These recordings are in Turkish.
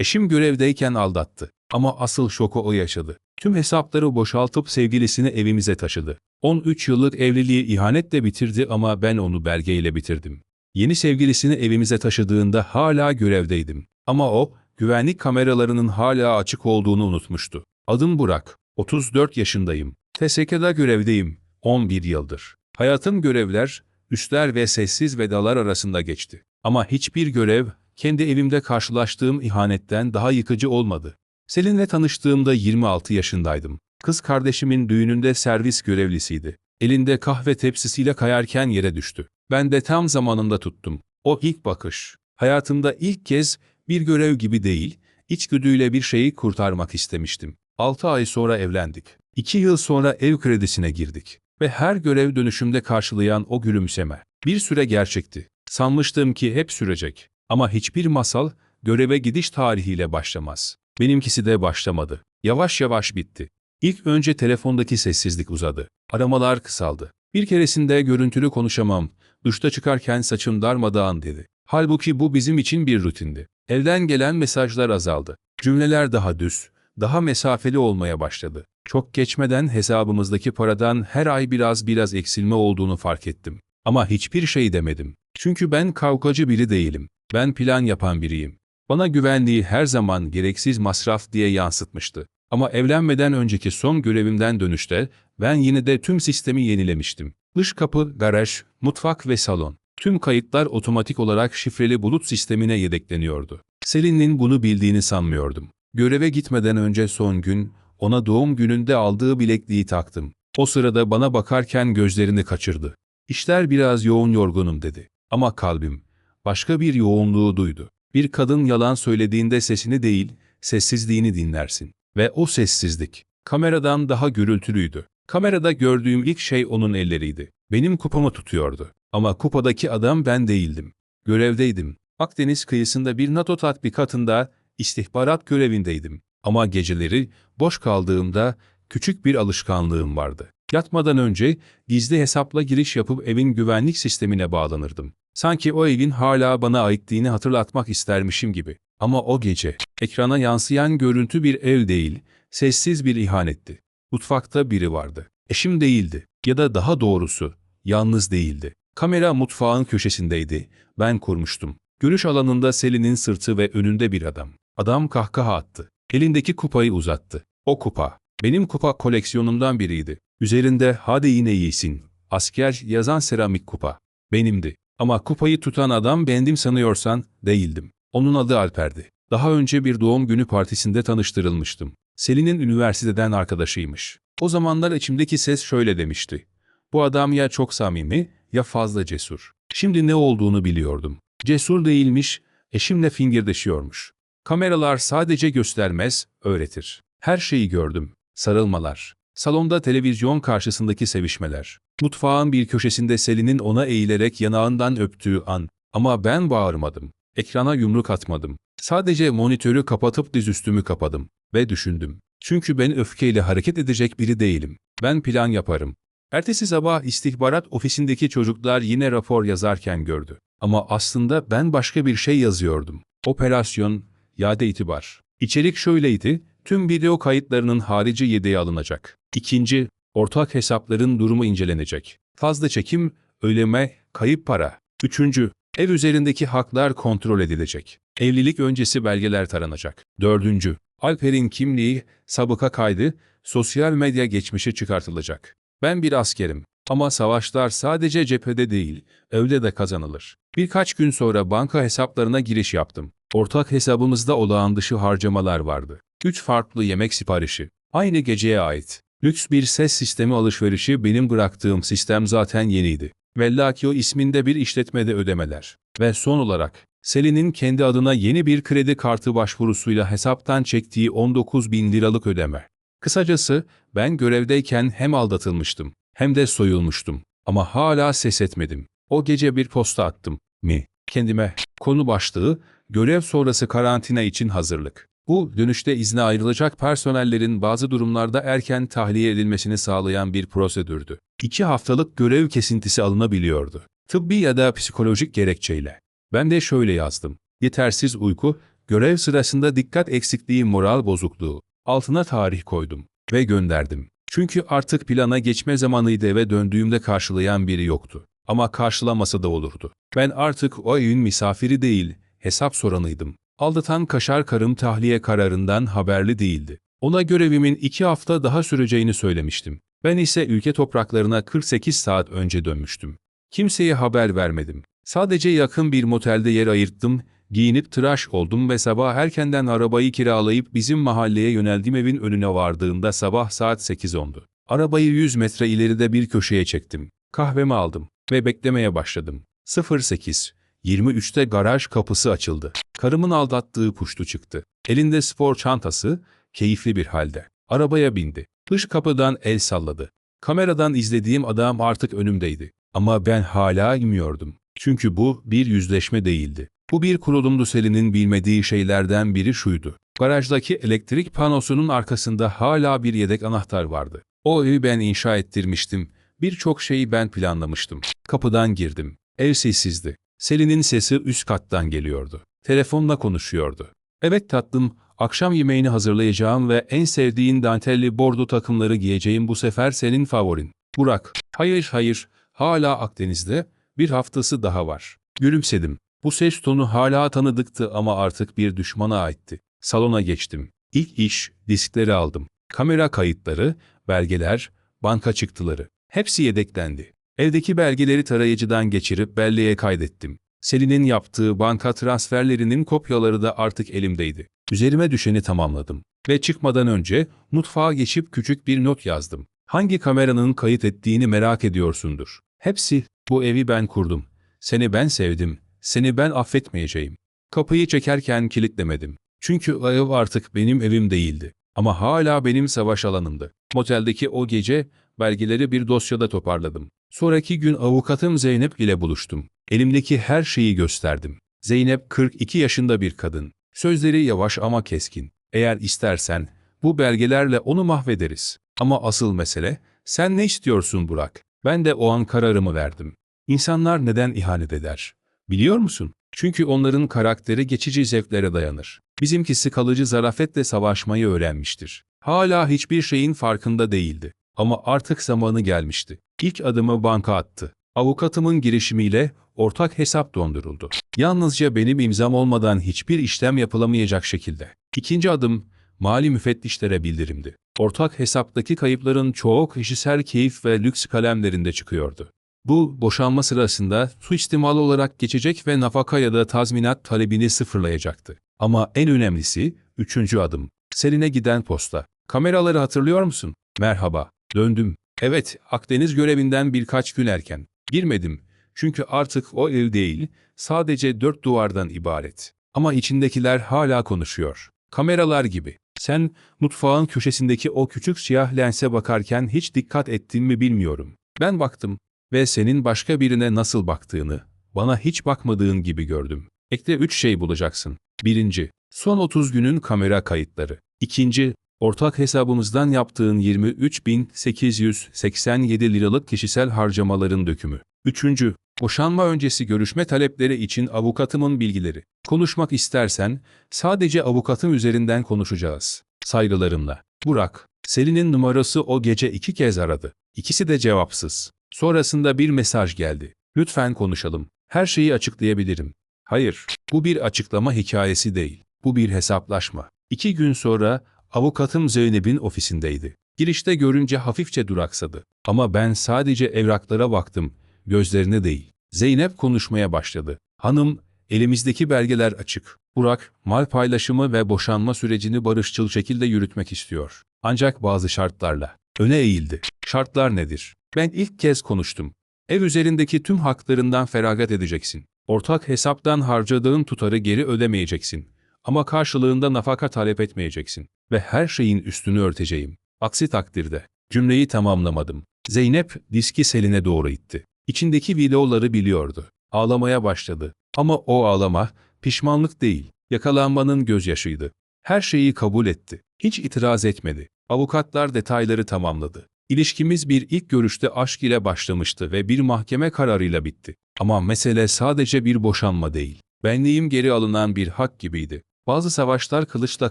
Eşim görevdeyken aldattı. Ama asıl şoku o yaşadı. Tüm hesapları boşaltıp sevgilisini evimize taşıdı. 13 yıllık evliliği ihanetle bitirdi ama ben onu belgeyle bitirdim. Yeni sevgilisini evimize taşıdığında hala görevdeydim. Ama o, güvenlik kameralarının hala açık olduğunu unutmuştu. Adım Burak, 34 yaşındayım. TSK'da görevdeyim, 11 yıldır. Hayatım görevler, üstler ve sessiz vedalar arasında geçti. Ama hiçbir görev, kendi evimde karşılaştığım ihanetten daha yıkıcı olmadı. Selin'le tanıştığımda 26 yaşındaydım. Kız kardeşimin düğününde servis görevlisiydi. Elinde kahve tepsisiyle kayarken yere düştü. Ben de tam zamanında tuttum. O ilk bakış. Hayatımda ilk kez bir görev gibi değil, içgüdüyle bir şeyi kurtarmak istemiştim. 6 ay sonra evlendik. 2 yıl sonra ev kredisine girdik. Ve her görev dönüşümde karşılayan o gülümseme. Bir süre gerçekti. Sanmıştım ki hep sürecek. Ama hiçbir masal göreve gidiş tarihiyle başlamaz. Benimkisi de başlamadı. Yavaş yavaş bitti. İlk önce telefondaki sessizlik uzadı. Aramalar kısaldı. Bir keresinde görüntülü konuşamam. Duşta çıkarken saçım darmadağın dedi. Halbuki bu bizim için bir rutindi. Evden gelen mesajlar azaldı. Cümleler daha düz, daha mesafeli olmaya başladı. Çok geçmeden hesabımızdaki paradan her ay biraz biraz eksilme olduğunu fark ettim. Ama hiçbir şey demedim. Çünkü ben kavgacı biri değilim. Ben plan yapan biriyim. Bana güvenliği her zaman gereksiz masraf diye yansıtmıştı. Ama evlenmeden önceki son görevimden dönüşte ben yine de tüm sistemi yenilemiştim. Dış kapı, garaj, mutfak ve salon. Tüm kayıtlar otomatik olarak şifreli bulut sistemine yedekleniyordu. Selin'in bunu bildiğini sanmıyordum. Göreve gitmeden önce son gün, ona doğum gününde aldığı bilekliği taktım. O sırada bana bakarken gözlerini kaçırdı. İşler biraz yoğun yorgunum dedi. Ama kalbim, başka bir yoğunluğu duydu. Bir kadın yalan söylediğinde sesini değil, sessizliğini dinlersin. Ve o sessizlik, kameradan daha gürültülüydü. Kamerada gördüğüm ilk şey onun elleriydi. Benim kupamı tutuyordu. Ama kupadaki adam ben değildim. Görevdeydim. Akdeniz kıyısında bir NATO tatbikatında istihbarat görevindeydim. Ama geceleri boş kaldığımda küçük bir alışkanlığım vardı. Yatmadan önce gizli hesapla giriş yapıp evin güvenlik sistemine bağlanırdım. Sanki o evin hala bana aitliğini hatırlatmak istermişim gibi. Ama o gece, ekrana yansıyan görüntü bir ev değil, sessiz bir ihanetti. Mutfakta biri vardı. Eşim değildi. Ya da daha doğrusu, yalnız değildi. Kamera mutfağın köşesindeydi. Ben kurmuştum. Görüş alanında Selin'in sırtı ve önünde bir adam. Adam kahkaha attı. Elindeki kupayı uzattı. O kupa, benim kupa koleksiyonumdan biriydi. Üzerinde hadi yine iyisin, asker yazan seramik kupa. Benimdi. Ama kupayı tutan adam bendim sanıyorsan değildim. Onun adı Alper'di. Daha önce bir doğum günü partisinde tanıştırılmıştım. Selin'in üniversiteden arkadaşıymış. O zamanlar içimdeki ses şöyle demişti. Bu adam ya çok samimi ya fazla cesur. Şimdi ne olduğunu biliyordum. Cesur değilmiş, eşimle fingirdeşiyormuş. Kameralar sadece göstermez, öğretir. Her şeyi gördüm. Sarılmalar. Salonda televizyon karşısındaki sevişmeler. Mutfağın bir köşesinde Selin'in ona eğilerek yanağından öptüğü an. Ama ben bağırmadım. Ekrana yumruk atmadım. Sadece monitörü kapatıp dizüstümü kapadım. Ve düşündüm. Çünkü ben öfkeyle hareket edecek biri değilim. Ben plan yaparım. Ertesi sabah istihbarat ofisindeki çocuklar yine rapor yazarken gördü. Ama aslında ben başka bir şey yazıyordum. Operasyon, yade itibar. İçerik şöyleydi, tüm video kayıtlarının harici yedeğe alınacak. İkinci, ortak hesapların durumu incelenecek. Fazla çekim, ödeme, kayıp para. Üçüncü, ev üzerindeki haklar kontrol edilecek. Evlilik öncesi belgeler taranacak. Dördüncü, Alper'in kimliği, sabıka kaydı, sosyal medya geçmişi çıkartılacak. Ben bir askerim. Ama savaşlar sadece cephede değil, evde de kazanılır. Birkaç gün sonra banka hesaplarına giriş yaptım. Ortak hesabımızda olağan dışı harcamalar vardı. Üç farklı yemek siparişi. Aynı geceye ait. Lüks bir ses sistemi alışverişi benim bıraktığım sistem zaten yeniydi. Vellakio isminde bir işletmede ödemeler. Ve son olarak, Selin'in kendi adına yeni bir kredi kartı başvurusuyla hesaptan çektiği 19 bin liralık ödeme. Kısacası, ben görevdeyken hem aldatılmıştım, hem de soyulmuştum. Ama hala ses etmedim. O gece bir posta attım. Mi? Kendime. Konu başlığı, görev sonrası karantina için hazırlık. Bu, dönüşte izne ayrılacak personellerin bazı durumlarda erken tahliye edilmesini sağlayan bir prosedürdü. İki haftalık görev kesintisi alınabiliyordu. Tıbbi ya da psikolojik gerekçeyle. Ben de şöyle yazdım. Yetersiz uyku, Görev sırasında dikkat eksikliği moral bozukluğu. Altına tarih koydum ve gönderdim. Çünkü artık plana geçme zamanıydı eve döndüğümde karşılayan biri yoktu. Ama karşılamasa da olurdu. Ben artık o evin misafiri değil, hesap soranıydım. Aldatan kaşar karım tahliye kararından haberli değildi. Ona görevimin iki hafta daha süreceğini söylemiştim. Ben ise ülke topraklarına 48 saat önce dönmüştüm. Kimseye haber vermedim. Sadece yakın bir motelde yer ayırttım, giyinip tıraş oldum ve sabah erkenden arabayı kiralayıp bizim mahalleye yöneldim evin önüne vardığımda sabah saat 8.10'du. Arabayı 100 metre ileride bir köşeye çektim. Kahvemi aldım ve beklemeye başladım. 08. 23'te garaj kapısı açıldı. Karımın aldattığı puştu çıktı. Elinde spor çantası, keyifli bir halde. Arabaya bindi. Dış kapıdan el salladı. Kameradan izlediğim adam artık önümdeydi. Ama ben hala inmiyordum. Çünkü bu bir yüzleşme değildi. Bu bir kurulumdu Selin'in bilmediği şeylerden biri şuydu. Garajdaki elektrik panosunun arkasında hala bir yedek anahtar vardı. O evi ben inşa ettirmiştim. Birçok şeyi ben planlamıştım. Kapıdan girdim. Ev sessizdi. Selin'in sesi üst kattan geliyordu. Telefonla konuşuyordu. Evet tatlım, akşam yemeğini hazırlayacağım ve en sevdiğin dantelli bordo takımları giyeceğim bu sefer senin favorin. Burak, hayır hayır, hala Akdeniz'de, bir haftası daha var. Gülümsedim. Bu ses tonu hala tanıdıktı ama artık bir düşmana aitti. Salona geçtim. İlk iş, diskleri aldım. Kamera kayıtları, belgeler, banka çıktıları. Hepsi yedeklendi. Evdeki belgeleri tarayıcıdan geçirip belleğe kaydettim. Selin'in yaptığı banka transferlerinin kopyaları da artık elimdeydi. Üzerime düşeni tamamladım. Ve çıkmadan önce mutfağa geçip küçük bir not yazdım. Hangi kameranın kayıt ettiğini merak ediyorsundur. Hepsi, bu evi ben kurdum. Seni ben sevdim. Seni ben affetmeyeceğim. Kapıyı çekerken kilitlemedim. Çünkü ev artık benim evim değildi. Ama hala benim savaş alanımdı. Moteldeki o gece belgeleri bir dosyada toparladım. Sonraki gün avukatım Zeynep ile buluştum. Elimdeki her şeyi gösterdim. Zeynep 42 yaşında bir kadın. Sözleri yavaş ama keskin. Eğer istersen bu belgelerle onu mahvederiz. Ama asıl mesele sen ne istiyorsun Burak? Ben de o an kararımı verdim. İnsanlar neden ihanet eder? Biliyor musun? Çünkü onların karakteri geçici zevklere dayanır. Bizimkisi kalıcı zarafetle savaşmayı öğrenmiştir. Hala hiçbir şeyin farkında değildi. Ama artık zamanı gelmişti. İlk adımı banka attı. Avukatımın girişimiyle ortak hesap donduruldu. Yalnızca benim imzam olmadan hiçbir işlem yapılamayacak şekilde. İkinci adım mali müfettişlere bildirimdi. Ortak hesaptaki kayıpların çoğu kişisel keyif ve lüks kalemlerinde çıkıyordu. Bu, boşanma sırasında suistimal olarak geçecek ve nafaka ya da tazminat talebini sıfırlayacaktı. Ama en önemlisi, üçüncü adım. Selin'e giden posta. Kameraları hatırlıyor musun? Merhaba. Döndüm. Evet, Akdeniz görevinden birkaç gün erken. Girmedim. Çünkü artık o ev değil, sadece dört duvardan ibaret. Ama içindekiler hala konuşuyor. Kameralar gibi. Sen mutfağın köşesindeki o küçük siyah lense bakarken hiç dikkat ettin mi bilmiyorum. Ben baktım ve senin başka birine nasıl baktığını, bana hiç bakmadığın gibi gördüm. Ekte üç şey bulacaksın. Birinci, son 30 günün kamera kayıtları. İkinci, ortak hesabımızdan yaptığın 23.887 liralık kişisel harcamaların dökümü. Üçüncü, boşanma öncesi görüşme talepleri için avukatımın bilgileri. Konuşmak istersen sadece avukatım üzerinden konuşacağız. Saygılarımla. Burak, Selin'in numarası o gece iki kez aradı. İkisi de cevapsız. Sonrasında bir mesaj geldi. Lütfen konuşalım. Her şeyi açıklayabilirim. Hayır, bu bir açıklama hikayesi değil. Bu bir hesaplaşma. İki gün sonra avukatım Zeynep'in ofisindeydi. Girişte görünce hafifçe duraksadı. Ama ben sadece evraklara baktım, gözlerine değil. Zeynep konuşmaya başladı. Hanım, elimizdeki belgeler açık. Burak, mal paylaşımı ve boşanma sürecini barışçıl şekilde yürütmek istiyor. Ancak bazı şartlarla. Öne eğildi. Şartlar nedir? Ben ilk kez konuştum. Ev üzerindeki tüm haklarından feragat edeceksin. Ortak hesaptan harcadığın tutarı geri ödemeyeceksin. Ama karşılığında nafaka talep etmeyeceksin. Ve her şeyin üstünü örteceğim. Aksi takdirde. Cümleyi tamamlamadım. Zeynep diski Selin'e doğru itti. İçindeki videoları biliyordu. Ağlamaya başladı. Ama o ağlama pişmanlık değil, yakalanmanın gözyaşıydı. Her şeyi kabul etti. Hiç itiraz etmedi. Avukatlar detayları tamamladı. İlişkimiz bir ilk görüşte aşk ile başlamıştı ve bir mahkeme kararıyla bitti. Ama mesele sadece bir boşanma değil. Benliğim geri alınan bir hak gibiydi. Bazı savaşlar kılıçla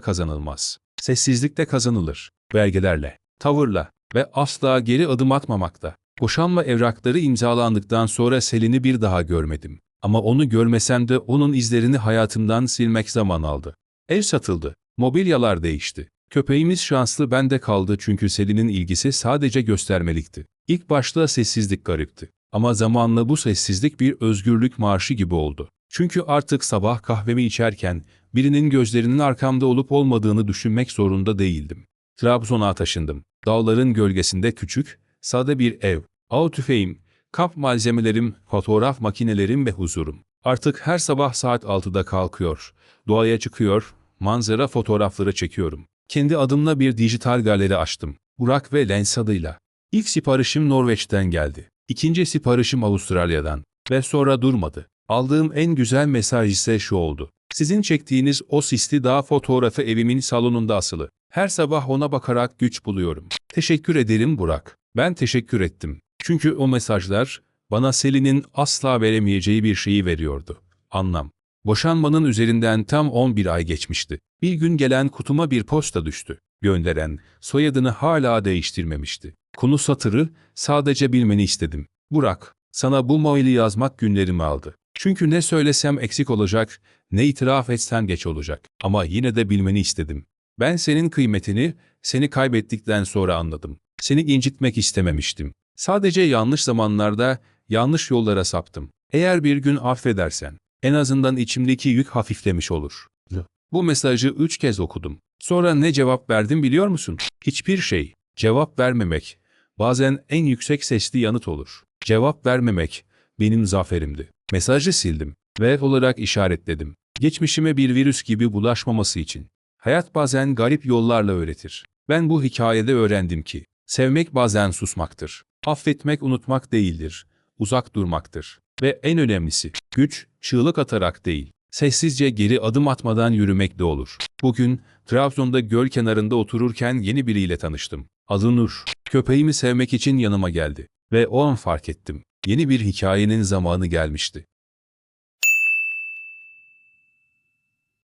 kazanılmaz. Sessizlikte kazanılır. Belgelerle, tavırla ve asla geri adım atmamakta. Boşanma evrakları imzalandıktan sonra Selin'i bir daha görmedim. Ama onu görmesem de onun izlerini hayatımdan silmek zaman aldı. Ev satıldı. Mobilyalar değişti. Köpeğimiz şanslı bende kaldı çünkü Selin'in ilgisi sadece göstermelikti. İlk başta sessizlik garipti. Ama zamanla bu sessizlik bir özgürlük marşı gibi oldu. Çünkü artık sabah kahvemi içerken birinin gözlerinin arkamda olup olmadığını düşünmek zorunda değildim. Trabzon'a taşındım. Dağların gölgesinde küçük, sade bir ev. Av tüfeğim, kap malzemelerim, fotoğraf makinelerim ve huzurum. Artık her sabah saat 6'da kalkıyor. Doğaya çıkıyor, manzara fotoğrafları çekiyorum. Kendi adımla bir dijital galeri açtım. Burak ve Lens adıyla. İlk siparişim Norveç'ten geldi. İkinci siparişim Avustralya'dan. Ve sonra durmadı. Aldığım en güzel mesaj ise şu oldu. Sizin çektiğiniz o sisli dağ fotoğrafı evimin salonunda asılı. Her sabah ona bakarak güç buluyorum. Teşekkür ederim Burak. Ben teşekkür ettim. Çünkü o mesajlar bana Selin'in asla veremeyeceği bir şeyi veriyordu. Anlam. Boşanmanın üzerinden tam 11 ay geçmişti. Bir gün gelen kutuma bir posta düştü. Gönderen, soyadını hala değiştirmemişti. Konu satırı, sadece bilmeni istedim. Burak, sana bu maili yazmak günlerimi aldı. Çünkü ne söylesem eksik olacak, ne itiraf etsen geç olacak. Ama yine de bilmeni istedim. Ben senin kıymetini, seni kaybettikten sonra anladım. Seni incitmek istememiştim. Sadece yanlış zamanlarda, yanlış yollara saptım. Eğer bir gün affedersen, en azından içimdeki yük hafiflemiş olur. Bu mesajı üç kez okudum. Sonra ne cevap verdim biliyor musun? Hiçbir şey. Cevap vermemek. Bazen en yüksek sesli yanıt olur. Cevap vermemek benim zaferimdi. Mesajı sildim ve olarak işaretledim. Geçmişime bir virüs gibi bulaşmaması için. Hayat bazen garip yollarla öğretir. Ben bu hikayede öğrendim ki, sevmek bazen susmaktır. Affetmek unutmak değildir. Uzak durmaktır. Ve en önemlisi, güç, çığlık atarak değil, sessizce geri adım atmadan yürümek de olur. Bugün, Trabzon'da göl kenarında otururken yeni biriyle tanıştım. Adı Nur. Köpeğimi sevmek için yanıma geldi. Ve o an fark ettim. Yeni bir hikayenin zamanı gelmişti.